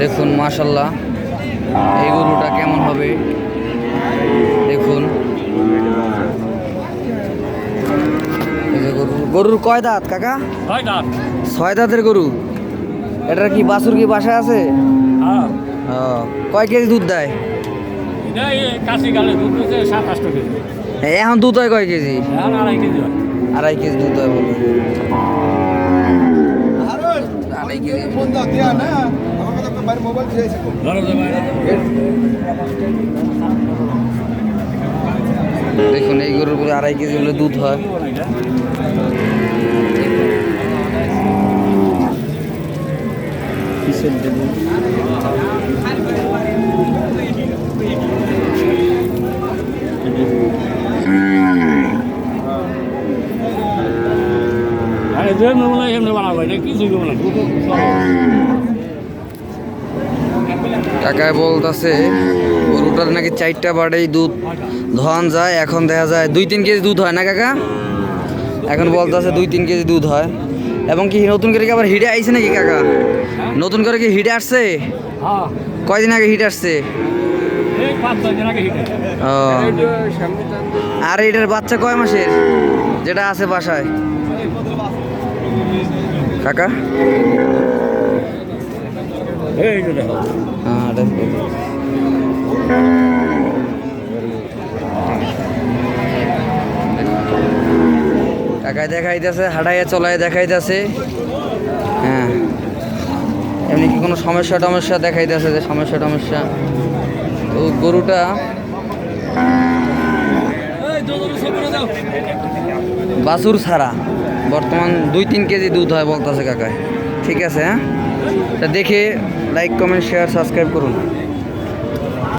দেখুন মাশাল্লাহ। এই গরুটা কেমন হবে? দেখুন। গরুর কয় দাঁত কাকা? ছয় দাঁতের গরু? এটার কি বাছুর কি বাসায় আছে? হ্যাঁ। কয় কেজি দুধ দেয়? এখন দুধ হয় কয় কেজি? আড়াই কেজি আড়াই কেজি দুধ হয় বলে। ভাই দেখুন এই গরুর উপরে আড়াই কেজি হলে দুধ হয়। কিসের দেবো এমনি বানাবো এটা কাকায় বলতেছে গরুটার নাকি চারটা বাড়েই দুধ ধোয়ান যায় এখন দেখা যায় দুই তিন কেজি দুধ হয় না কাকা? এখন বলতেছে দুই তিন কেজি দুধ হয়। এবং কি নতুন করে কি আবার হিটে আইছে নাকি কাকা? নতুন করে কি হিটে আসছে? হ্যাঁ। কয়দিন আগে হিট আসছে? আর এটার বাচ্চা কয় মাসের? যেটা আছে বাসায়। কাকা? কাকায় দেখাইতেছে, হাঁটাইয়া চলায় দেখাইতেছে। হ্যাঁ। এমনি কি কোনো সমস্যা টমস্যা দেখাইতেছে যে সমস্যা টমস্যা গরুটা। বাছুর ছাড়া। বর্তমান দুই তিন কেজি দুধ হয় বলতেছে কাকায়। ঠিক আছে হ্যাঁ? দেখে লাইক কমেন্ট শেয়ার সাবস্ক্রাইব করুন।